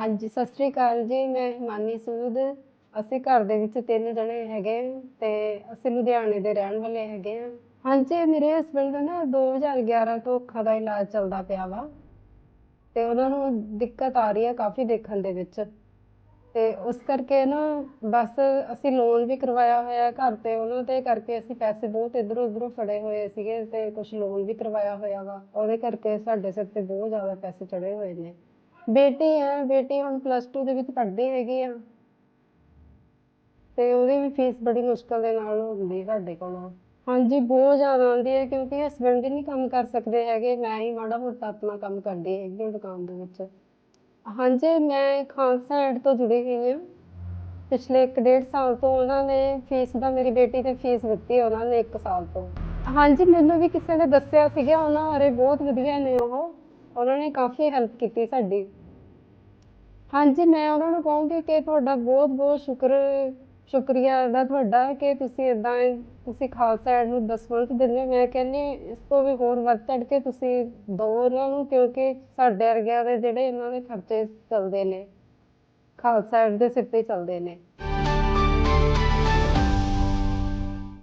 ਹਾਂਜੀ, ਸਤਿ ਸ੍ਰੀ ਅਕਾਲ ਜੀ। ਮੈਂ ਹਿਮਾਨੀ ਸੂਦ। ਅਸੀਂ ਘਰ ਦੇ ਵਿੱਚ ਤਿੰਨ ਜਣੇ ਹੈਗੇ ਹਾਂ ਤੇ ਅਸੀਂ ਲੁਧਿਆਣੇ ਦੇ ਰਹਿਣ ਵਾਲੇ ਹੈਗੇ ਹਾਂ ਹਾਂਜੀ, ਮੇਰੇ ਹਸਬੰਡ ਦਾ ਨਾ 2011 ਤੋਂ ਅੱਖਾਂ ਦਾ ਇਲਾਜ ਚੱਲਦਾ ਪਿਆ ਵਾ ਤੇ ਉਹਨਾਂ ਨੂੰ ਦਿੱਕਤ ਆ ਰਹੀ ਹੈ ਕਾਫੀ ਦੇਖਣ ਦੇ ਵਿੱਚ। ਤੇ ਉਸ ਕਰਕੇ ਨਾ ਬਸ ਅਸੀਂ ਲੋਨ ਵੀ ਕਰਵਾਇਆ ਹੋਇਆ ਘਰ ਤੇ, ਉਹਨਾਂ ਦੇ ਕਰਕੇ ਅਸੀਂ ਪੈਸੇ ਬਹੁਤ ਇਧਰੋਂ ਉਧਰੋਂ ਫੜੇ ਹੋਏ ਸੀਗੇ ਤੇ ਕੁਝ ਲੋਨ ਵੀ ਕਰਵਾਇਆ ਹੋਇਆ ਵਾ। ਉਹਦੇ ਕਰਕੇ ਸਾਡੇ ਸਿਰ ਤੇ ਬਹੁਤ ਜ਼ਿਆਦਾ ਪੈਸੇ ਚੜੇ ਹੋਏ ਨੇ। ਬੇਟੀ ਹੈ ਬੇਟੀ ਹੁਣ ਪਲੱਸ 2 ਦੇ ਵਿੱਚ ਪੜ੍ਹਦੀ ਹੈਗੀ ਆ। ਤੇ ਉਹਦੀ ਵੀ ਫੀਸ ਬੜੀ ਮੁਸ਼ਕਲ ਦੇ ਨਾਲ ਹੁੰਦੀ ਸਾਡੇ ਕੋਲੋਂ। ਹਾਂਜੀ, ਬਹੁਤ ਜ਼ਿਆਦਾ ਆਉਂਦੀ ਹੈ ਕਿਉਂਕਿ ਹਸਬੰਡ ਨਹੀਂ ਕੰਮ ਕਰ ਸਕਦੇ ਹੈਗੇ। ਮੈਂ ਹੀ ਮਾੜਾ ਮੋਟਾ ਆਪਣਾ ਕੰਮ ਕਰਦੀ ਹੈਗੀ ਹਾਂ ਦੁਕਾਨ ਦੇ ਵਿੱਚ। ਹਾਂਜੀ, ਮੈਂ ਖਾਲਸਾ ਐਡ ਤੋਂ ਜੁੜੀ ਹੋਈ ਹਾਂ। ਪਿਛਲੇ 1.5 ਸਾਲ ਤੋਂ ਉਹਨਾਂ ਨੇ ਫੀਸ ਦਾ, ਮੇਰੀ ਬੇਟੀ ਤੇ ਫੀਸ ਦਿੱਤੀ ਉਹਨਾਂ ਨੇ 1 ਸਾਲ ਤੋਂ। ਹਾਂਜੀ, ਮੈਨੂੰ ਵੀ ਕਿਸੇ ਨੇ ਦੱਸਿਆ ਸੀਗਾ, ਉਹਨਾਂ ਬਾਰੇ ਬਹੁਤ ਵਧੀਆ ਨੇ ਉਹ। ਉਹਨਾਂ ਨੇ ਕਾਫੀ ਹੈਲਪ ਕੀਤੀ ਸਾਡੀ। ਹਾਂਜੀ, ਮੈਂ ਉਹਨਾਂ ਨੂੰ ਕਹੂੰਗੀ ਕਿ ਤੁਹਾਡਾ ਬਹੁਤ ਬਹੁਤ ਸ਼ੁਕਰ, ਸ਼ੁਕਰੀਆ ਅਦਾ ਤੁਹਾਡਾ ਕਿ ਤੁਸੀਂ ਇਦਾਂ ਤੁਸੀਂ ਖਾਲਸਾ ਐਡ ਨੂੰ ਦਸਵੰਤ ਦਿੰਦੇ ਹੋ। ਮੈਂ ਕਹਿੰਦੀ ਇਸ ਤੋਂ ਵੀ ਹੋਰ ਵੱਧ ਚੜ ਕੇ ਤੁਸੀਂ ਦੋ ਉਹਨਾਂ ਨੂੰ, ਕਿਉਂਕਿ ਸਾਡੇ ਵਰਗਿਆਂ ਦੇ ਜਿਹੜੇ ਇਹਨਾਂ ਦੇ ਖਰਚੇ ਚੱਲਦੇ ਨੇ, ਖਾਲਸਾ ਐਡ ਦੇ ਸਿਰ ਤੇ ਹੀ ਚੱਲਦੇ ਨੇ।